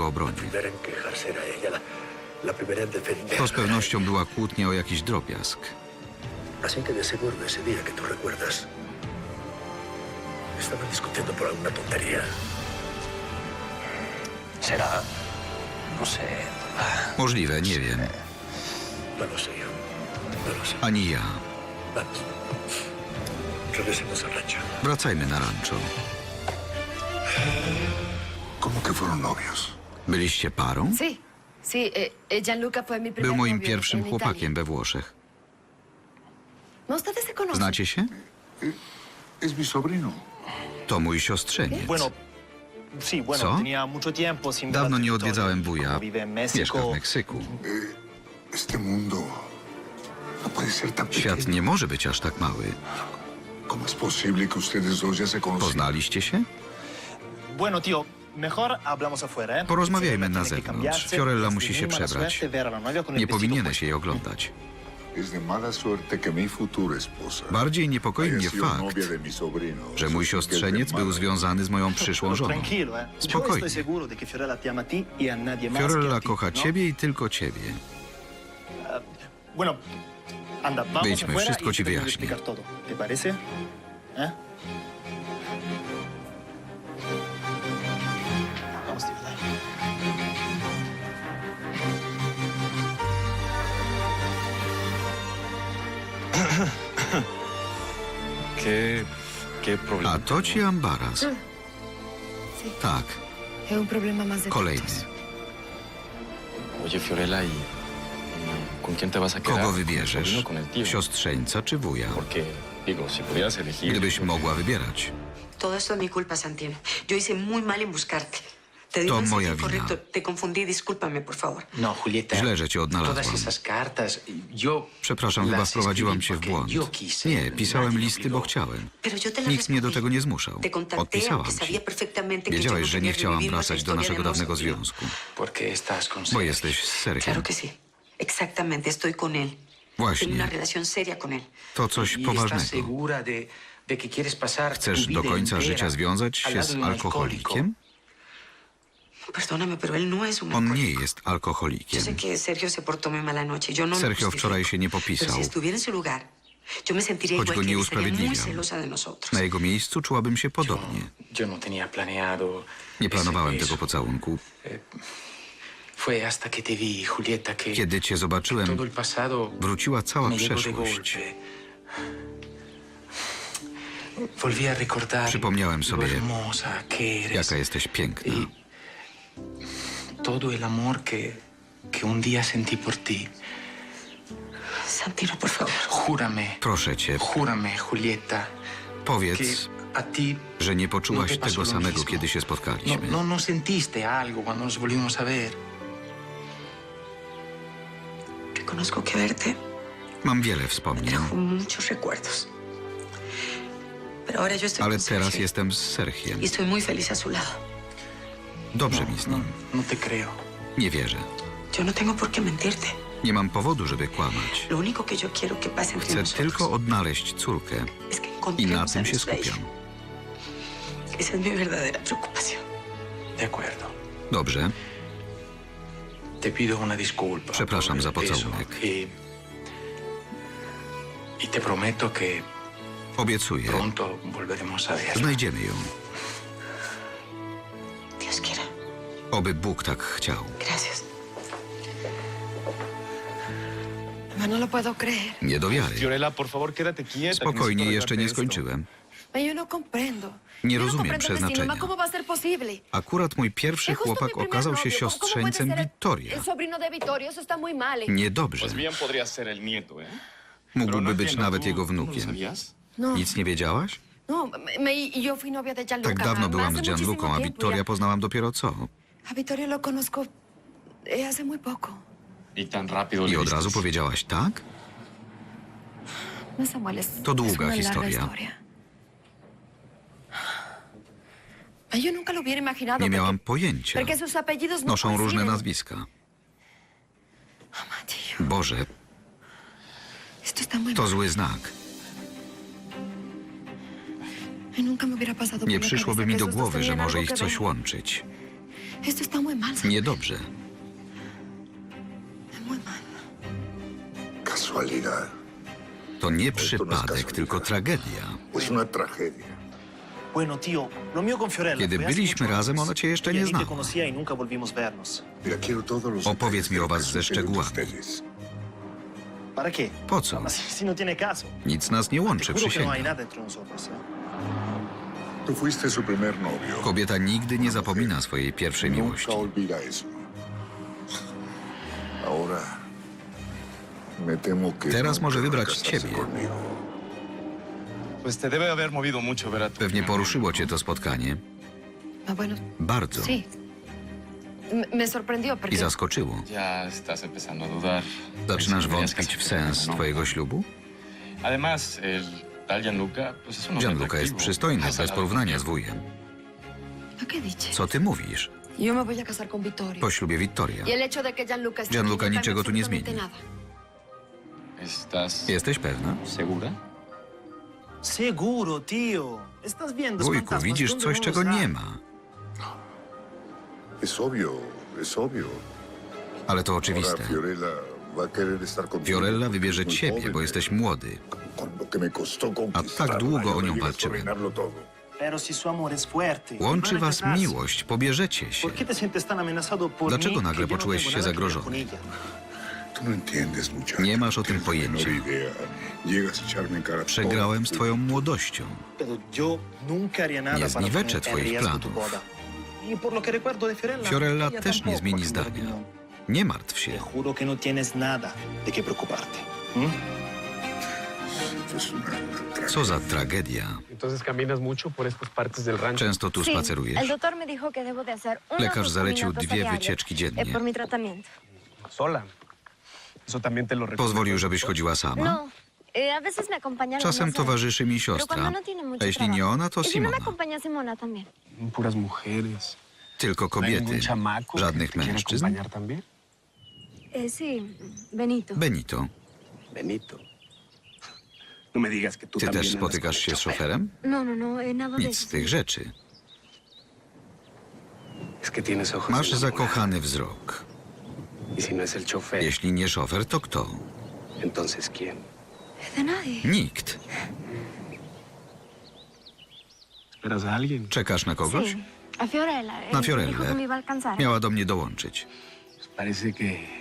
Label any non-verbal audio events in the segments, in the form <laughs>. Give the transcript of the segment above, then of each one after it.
go obroni. primera en quejarse era ella, la, la primera en defender. To z pewnością była kłótnia o jakiś drobiazg. Así que de seguro ese día que tú recuerdas, estaban discutiendo por alguna tontería. ¿Será? No sé. Możliwe, nie wiem. No lo sé. No lo sé. Ani ja. Vamos. Regresemos al rancho. Wracajmy na rancho. ¿Cómo que fueron novios? Byliście parą? Gianluca mi primer Był moim pierwszym chłopakiem we Włoszech. No, se. Znacie się? Es mi sobrino. To mój siostrzeniec. Bueno, sí, bueno, ¿So? tenía mucho tiempo sin ver a Dawno nie odwiedzałem wuja. Vive en Mieszka w. Meksyku. Este mundo no puede ser tan Świat nie może być aż tak mały. ¿Cómo es posible que ustedes dos ya se conocen? Poznaliście się? Bueno, tío, ¿eh? Porozmawiajmy na zewnątrz. Fiorella musi się przebrać. el Nie powinieneś jej oglądać. Bardziej niepokoi mnie fakt, że mój siostrzeniec był związany z moją <laughs> przyszłą żoną. ¿eh? Spokojnie. Fiorella y kocha ¿no? ciebie i tylko ciebie. Vamos Wyjdźmy, afuera wszystko y ci wyjaśnię. A to ci ambaras. Sí, Tak, es un problema más de kolejny. ¿y, y? Kogo ¿Con el wybierzesz? Siostrzeńca czy wuja? Gdybyś mogła wybierać. Todo esto es mi culpa, Santino. Yo hice muy mal en buscarte. To moja wina. incorrecto. Te confundí. Discúlpame, por favor. No, Julieta. Źle, że cię odnalazłam. yo. Przepraszam, chyba wprowadziłam cię w błąd. Nie, pisałem listy, bo chciałem. Nikt mnie do tego nie zmuszał. Odpisałam ci. Wiedziałeś, że nie chciałam wracać do naszego dawnego związku. Bo jesteś z Sergiem. Claro que sí. Exactamente, estoy con él. Właśnie. una relación seria con él. To coś ¿Y poważnego. Chcesz do końca życia związać się z alkoholikiem? Perdóname, pero él no es un On nie jest alkoholikiem. Sergio no wczoraj się nie popisał. Choć go nie usprawiedliwiam. Na jego miejscu czułabym się podobnie. No. Nie planowałem tego pocałunku. Fue hasta que te vi, Julieta, que Kiedy cię zobaczyłem, todo el pasado wróciła cała me llegó de przeszłość. golpe. Volví a recordar Przypomniałem lo sobie, hermosa que eres. Jaka jesteś piękna. Todo el amor que, que un día sentí por ti. Santino, por favor. Júrame, Proszę cię, júrame, Julieta, que powiedz, a ti że nie no poczułaś te pasó tego samego, kiedy się No, spotkaliśmy. no, no sentiste algo cuando nos volvimos a ver. Reconozco que verte Mam wiele wspomnień, trajo muchos recuerdos. Pero ahora yo estoy ale con teraz Sergio jestem z Sergiem. y estoy muy feliz a su lado. Dobrze mi z nim. no te creo. Nie wierzę. Yo no tengo por qué mentirte. Nie mam powodu, żeby kłamać. Lo único que yo quiero que pase entre Chcę nosotros tylko odnaleźć córkę es que i na encontremos a tym się nuestra skupiam. Esa es mi verdadera preocupación. De acuerdo. Dobrze, Te pido una disculpa. Przepraszam por za pocałunek. Y, y te prometo que obiecuję. pronto volveremos a ver. Znajdziemy ją. Oby Bóg tak chciał. Gracias. No lo puedo creer. Nie do wiary. Fiorella, por favor, quédate quieta. Spokojnie, jeszcze nie skończyłem. Yo no comprendo. Nie no rozumiem przeznaczenia. Akurat mój pierwszy chłopak okazał się novio. ¿Cómo- cómo puede siostrzeńcem Wittoria. Mal. Niedobrze. ¿eh? Mógłby no być nawet ¿tú- jego no wnukiem. No, Nic nie wiedziałaś? no, y. Tak dawno byłam z muchísimo a Wittoria poznałam dopiero co. A Vittorio lo conozco eh, hace muy poco. Y tan rápido I le od razu powiedziałaś tak? No, Samuel, es, To długa es una larga historia. historia. Yo nunca lo hubiera imaginado. Nie miałam porque, pojęcia. porque sus apellidos no Noszą różne coinciden. nazwiska. Tío, Boże, esto está muy to mal. zły znak. Nunca me hubiera pasado por Nie la przyszłoby mi do głowy, że może ich coś łączyć. Niedobrze. Casualidad. To nie przypadek, tylko tragedia. Es una tragedia. Bueno, tío, lo mío con Fiorella. Kiedy byliśmy razem, ona cię jeszcze Y nie znała. y nunca volvimos vernos. Mira, quiero todos los Opowiedz mi o was ze szczegółami. Po co? No. Nic nas nie łączy, no przysięgam. Kobieta nigdy nie zapomina swojej pierwszej miłości. Teraz może wybrać ciebie. Pewnie poruszyło cię to spotkanie. Ah, Bardzo. I zaskoczyło. Zaczynasz wątpić w sens ¿no? twojego ślubu? Además, el Gianluca, jest przystojny, bez porównania z wujem. Co ty mówisz? Po ślubie Wiktoria. Y Gianluca niczego tu nie zmieni. nada. él. ¿Estás Jesteś pewna? Seguro. Estás viendo Wujku, widzisz ¿Dónde coś, czego nie ma. Es obvio, es obvio. Ale to oczywiste. Fiorella a. Fiorella wybierze ciebie, bo jesteś młody. Conquistarla, tak długo o nią a walczyłem. Łączy a was miłość, pobierzecie się. ¿Por qué te sientes tan amenazado por Dlaczego nagle no poczułeś się zagrożony? no. Nie masz o tym pojęcia. a Przegrałem z twoją młodością. Nie zniweczę twoich planów. Y Fiorella, Fiorella ella też nie zmieni zdania. Nie martw się. juro que no tienes nada de qué preocuparte. Esto es una, una tragedia. Co za tragedia. Entonces caminas mucho por estas partes del rancho. Często tu spacerujesz? Lekarz zalecił dwie wycieczki eh, dziennie. por mi tratamiento. Sola. Eso también te lo recomiendo. Pozwolił, żebyś chodziła sama? No, eh, Czasem towarzyszy mi siostra. no A jeśli nie ona, to Y no Simona. Puras mujeres. Tylko ¿No hay ningún kobiety. chamaco que Żadnych quiera mężczyzn. acompañar también? Eh, sí, Benito. Benito, Benito. No me digas que tú ty también też andas spotykasz con się z chofer. szoferem? No, no, no, eh, nada de Nic z eso. tych rzeczy. Es que tienes ojos Masz enamorados. zakochany wzrok. Y si no es el chofer, Jeśli nie szofer, to kto? entonces ¿quién? De nadie. Nikt. ¿Esperas a alguien? Czekasz na kogoś? Sí, a Fiorella. eh, Na me dijo que me Fiorellę. iba a alcanzar. Miała do mnie dołączyć. Parece que.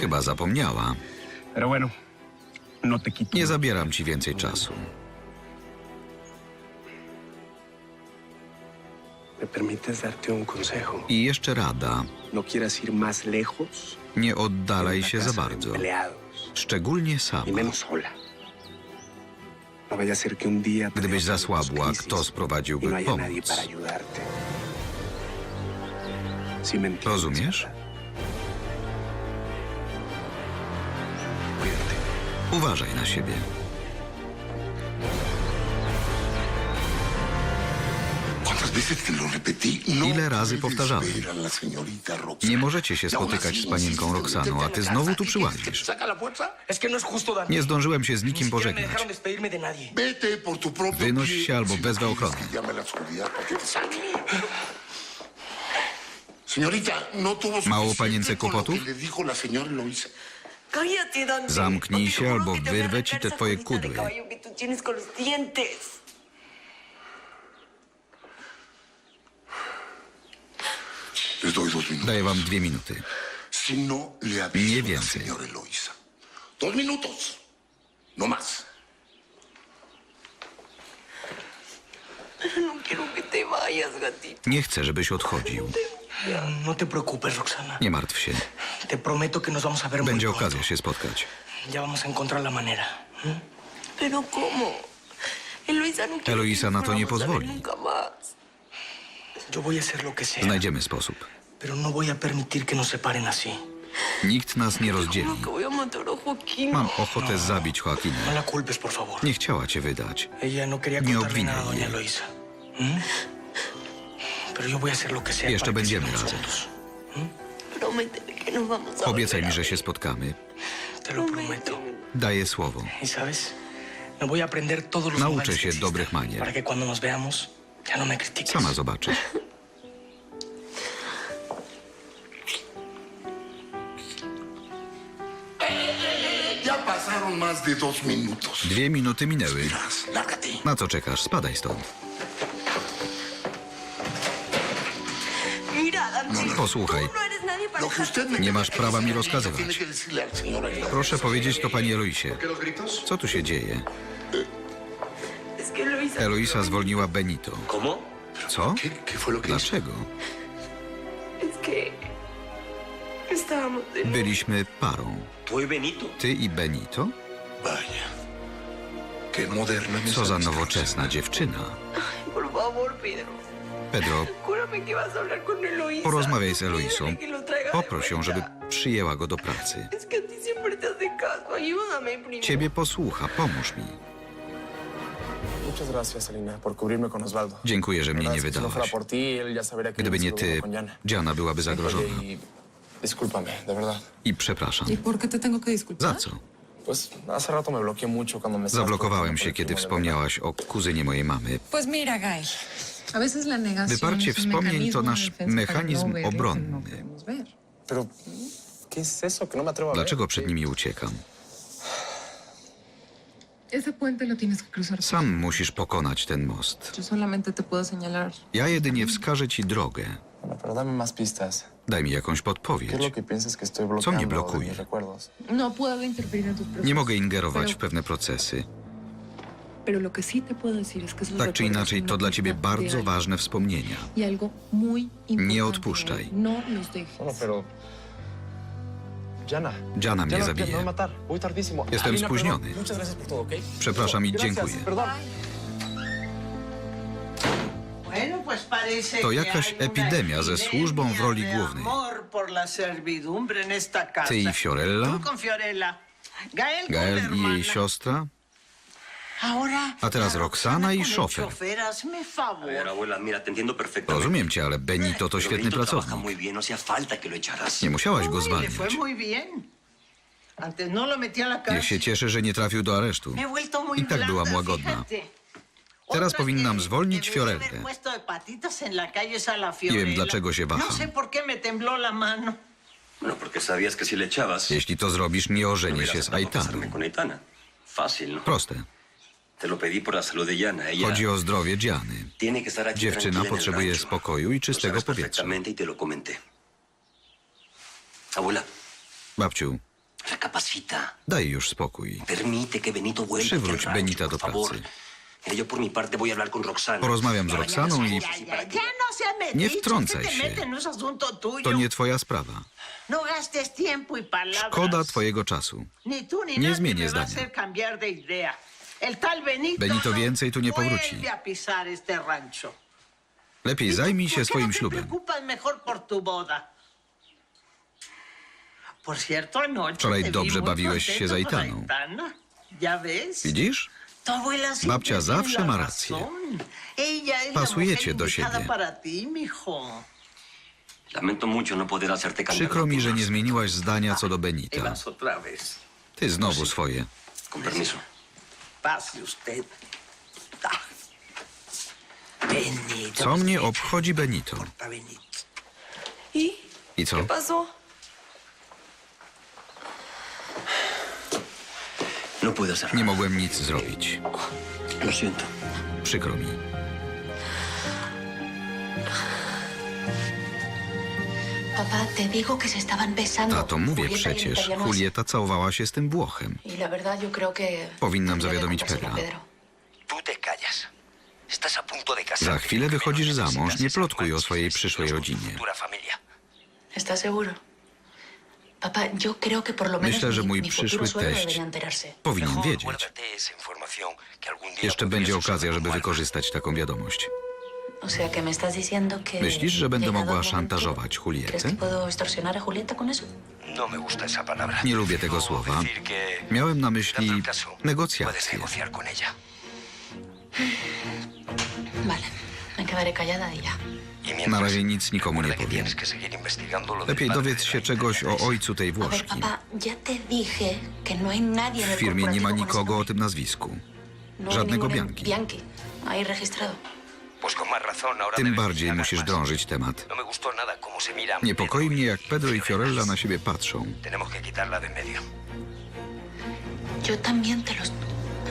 Chyba zapomniała. No. Nie zabieram ci więcej czasu. I jeszcze rada. No. Nie oddalaj się za bardzo. Szczególnie y sama. sola. No Gdybyś zasłabła, kto y sprowadziłby nadie pomoc? para ayudarte. ¿Sí me entiendes, Rozumiesz? Uważaj na siebie. Ile razy Roxana. Nie możecie się spotykać z panienką Roxaną, a ty znowu tu ¿Qué quieres, przyłazisz. no. Nie zdążyłem się z Ni nikim pożegnać. Wynoś się albo wezwę no quieres ochronę. no Mało panience kłopotów? Zamknij się, albo wyrwę ci te twoje kudły. Daję wam dwie minuty. No Nie więcej. Dos minutos. No más. No. Nie chcę, żebyś odchodził. No te preocupes, Roxana. Nie martw się. Te prometo que nos vamos a ver muy Będzie pronto. okazja się spotkać. Ya vamos a encontrar la manera. ¿m? Pero ¿cómo? Eloisa no quiere Eloisa que na to nie volvamos a ver pozwoli. Nunca más. Yo voy a hacer lo que sea. Znajdziemy sposób. Pero no voy a permitir que nos separen así. Nikt nas nie rozdzieli. Juro que voy a matar a Joaquín. Mam ochotę zabić No Joaquina. la culpes, por favor. Nie chciała cię wydać. Ella no quería Nie contarle obwiniaj nada a doña jej. Eloisa. ¿m? Jeszcze będziemy razem. Obiecaj mi, że się spotkamy. Daję słowo. Nauczę się dobrych manier. Sama zobaczysz. Dwie minuty minęły. Na co czekasz? Spadaj stąd. Me Nie tenga masz prawa mi rozkazywać. Proszę powiedzieć to pani Eloisie. Co tu się dzieje? Eloisa zwolniła Benito. Co? Dlaczego? Byliśmy parą. Ty i Benito? Co za nowoczesna dziewczyna. Pedro. Porozmawiaj z Eloisą. Poproś ją, żeby przyjęła go do pracy. Ciebie posłucha, pomóż mi. Dziękuję, że mnie nie wydałaś. Gdyby nie ty. Diana byłaby zagrożona. I przepraszam. Za co? Zablokowałem się, kiedy wspomniałaś o kuzynie mojej mamy. Wyparcie wspomnień to nasz para mechanizm no obronny. no no. Dlaczego przed nimi uciekam? Sam musisz pokonać ten most. Ja jedynie wskażę ci drogę. Bueno, pero dame más pistas. Daj mi jakąś ¿Qué es lo podpowiedź. Co mnie blokuje? No. Nie mogę ingerować w pewne procesy. Tak czy inaczej, to dla ciebie bardzo ważne wspomnienia. Y. Nie odpuszczaj. No. Jana mnie zabije. tardísimo. Jestem spóźniony. Przepraszam i dziękuję. To jakaś epidemia ze służbą w roli głównej. Ty i Fiorella, Gael i jej siostra, a teraz Roxana i szofer. Rozumiem cię, ale Benito to świetny pracownik. no. Nie musiałaś go zwalniać. Niech się cieszy, że nie trafił do aresztu. I tak byłam łagodna. Teraz powinnam zwolnić Fiorellę. Nie wiem, dlaczego się waham. Echabas... Jeśli to zrobisz, nie no ożenię hubieras się z Aitaną. ¿no? Proste. Chodzi o zdrowie Diany. Dziewczyna potrzebuje spokoju i czystego powietrza. y Babciu, daj już spokój. Przywróć Benita do pracy. Mira, yo por mi parte voy a hablar con Roxana. Porozmawiam z Roxaną i que- nie wtrącaj się. To nie twoja sprawa. No y. Szkoda twojego czasu. Nie zmienię zdania. Benito, no więcej tu nie powróci. Lepiej zajmij się ¿Por qué swoim no ślubem. Wczoraj dobrze bawiłeś się z Aitaną. Widzisz? Babcia tiene zawsze ma rację. Pasujecie do siebie. no Przykro mi, że nie zmieniłaś zdania co do Benita. Ty znowu swoje. Ah. Co mnie obchodzi Benito? Benito. ¿Y I co pasó? No puedo hacer Nie nada. mogłem nic zrobić. Lo siento. Przykro mi. Papá, te digo que se estaban besando. Tato, mówię Julieta y przecież. italiano Julieta całowała się z tym Włochem. Y la verdad, yo creo que. Powinnam zawiadomić Pedra. Tú te callas. Estás a punto de casarte. Za chwilę wychodzisz za mąż, nie plotkuj o swojej przyszłej tu rodzinie. ¿Estás seguro? Papá, yo creo que por lo menos Myślę, że mój przyszły teść powinien wiedzieć. Jeszcze będzie okazja, żeby wykorzystać taką wiadomość. O sea, que me estás diciendo que. Myślisz, że będę mogła szantażować Julietę? ¿Crees que puedo extorsionar a Julieta con eso? No me gusta esa palabra. Nie lubię tego Quiero słowa. Miałem na myśli negocjacje. Vale, me quedaré callada y ya. Na razie nic nikomu nie powiem. Lepiej dowiedz się czegoś o ojcu tej Włoszki. no W firmie nie ma nikogo o tym nazwisku. No żadnego ahora Tym bardziej musisz drążyć temat. No Niepokoi mnie, jak Pedro i Fiorella. Na siebie patrzą.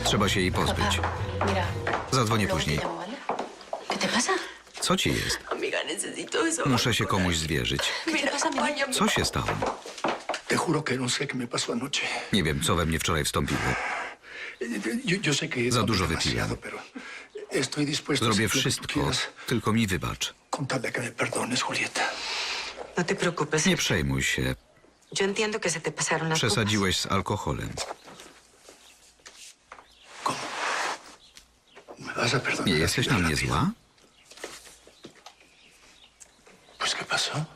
Trzeba się jej pozbyć. Zadzwonię później. Co ci jest? Muszę się komuś zwierzyć. Co się stało? Nie wiem, co we mnie wczoraj wstąpiło. Za dużo wypiłem. Zrobię wszystko, tylko mi wybacz. No te preocupes. Nie przejmuj się. Yo entiendo que se te pasaron las copas. Przesadziłeś z alkoholem. Nie jesteś na mnie zła? Pues, ¿qué pasó?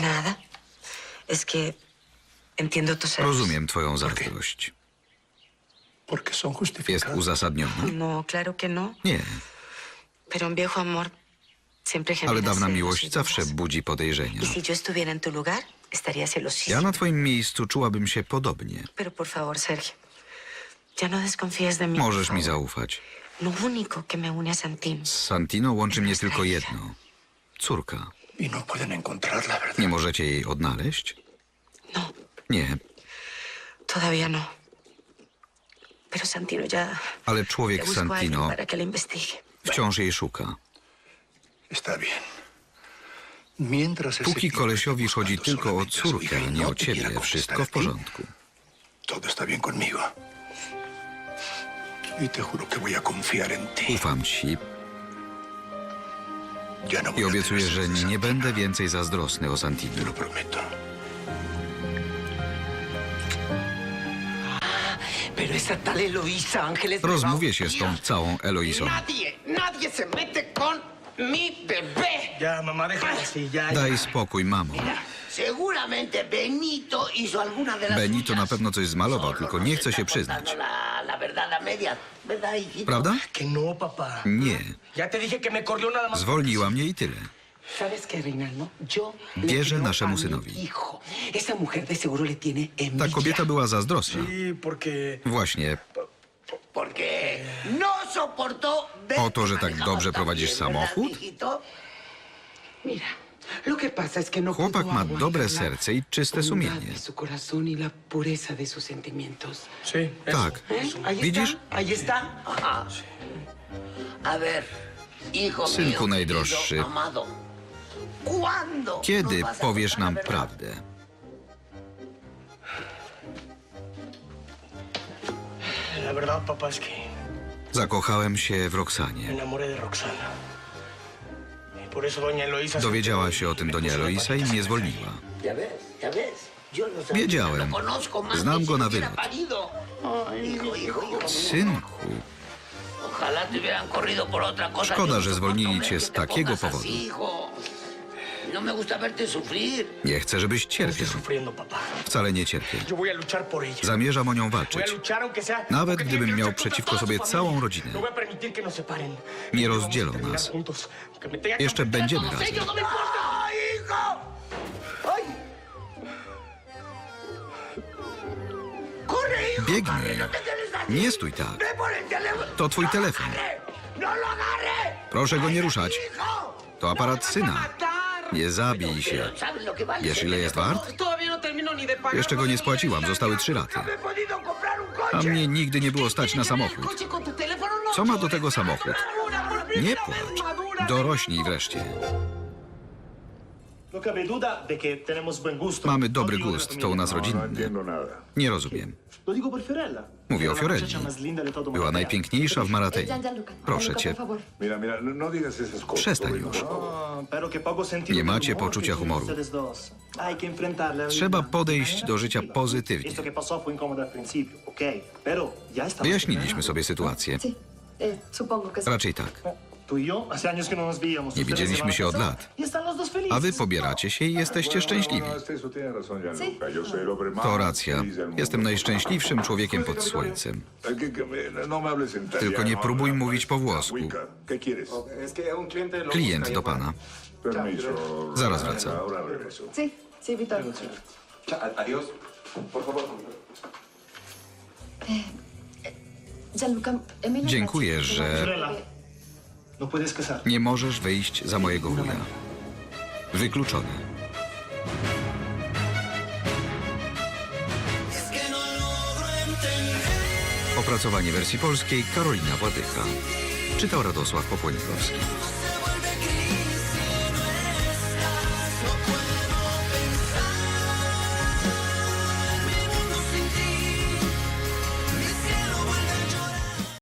Nada. Es que entiendo tus celos. Rozumiem twoją zazdrość. Porque son Jest justificados. uzasadniona? No, claro que no. Nie, Pero un viejo amor siempre genera ale dawna celos y miłość zawsze budzi podejrzenia. Y si yo estuviera en tu lugar, estaría celosísima. Ja na twoim miejscu czułabym się podobnie. Pero por favor, Sergio, ya no desconfíes de mí. por Możesz mi favor. zaufać. Lo único que me une a Santino. Z Santino łączy mnie tylko jedno. Córka. Y no pueden encontrarla, ¿verdad? Nie możecie jej odnaleźć? No, Nie, todavía no. Pero Santino ya... ale ya człowiek buscó a alguien Santino para que la investigue. wciąż jej szuka. Está bien. Mientras ese Póki kolesiowi chodzi tylko o córkę, y a nie no o quiera ciebie, wszystko w porządku. Todo está bien conmigo. Y te juro que voy a confiar en ti. Ufam ci i obiecuję, że nie będę więcej zazdrosny o a Rozmówię się z tą całą Eloisą. Daj spokój, mamo. Benito na pewno coś zmalował, tylko nie chce się przyznać. Verdad a medias, ¿verdad, hijito? Prawda? Que no, papá. Nie. Ya te dije que me corrió nada más. Zwolniła mnie i tyle. ¿Sabes qué, Reinaldo? Yo creo naszemu synowi. hijo. Esa mujer de seguro le tiene Ta envidia. kobieta była zazdrosna. Sí, porque. Właśnie Porque no soportó ver O to, że tak manejabas dobrze prowadzisz bien, ¿verdad, samochód? hijito? Mira, no chłopak ma dobre serce i czyste sumienie. y. Tak. ¿Eh? Widzisz? hijo Synku najdroższy. querido, amado, ¿cuándo Kiedy powiesz nam prawdę? Zakochałem się w Roxanie. Dowiedziała się o tym Donia Eloisa i mnie zwolniła. Sabía, Wiedziałem. más Znam go na wylot. Synku. Szkoda, no że zwolnili cię z takiego powodu. No nie chcę, żebyś No cierpiał. Wcale nie cierpię. Zamierzam o nią walczyć. Nawet gdybym miał przeciwko sobie całą rodzinę. No. Nie Y rozdzielą nas. Jeszcze będziemy razem. no. Biegnij. no. Nie stój tak. To twój ¡No telefon. ¡No! Proszę go nie ruszać. To aparat ¡No syna. Nie zabij się. Pero ¿sabes lo que vale Wiesz, ile jest wart? Jeszcze go nie spłaciłam, zostały trzy un A mnie nigdy nie było stać na ¿Tiene que ver el samochód. Co ma do tego samochód? Nie płacz. Dorośnij wreszcie. Mamy No dobry la gust, to u nas rodzinne. Nie rozumiem. Lo digo por Fiorella. Mówię o Fiorelli. Była najpiękniejsza w Maratei. Proszę cię, no, no przestań już. Nie macie poczucia humoru. Trzeba podejść do życia pozytywnie. Wyjaśniliśmy sobie sytuację. Eh. Raczej tak. No. Nie widzieliśmy się od lat. y. A wy pobieracie się i jesteście szczęśliwi. No, más To racja. Jestem najszczęśliwszym człowiekiem pod słońcem. No Tylko nie próbuj mówić po włosku. Klient do pana. Zaraz wracam. Emilia... Dziękuję, że nie możesz wyjść za mojego wuja. No logro Opracowanie wersji polskiej Karolina Władyka. Czytał Radosław Popłonikowski.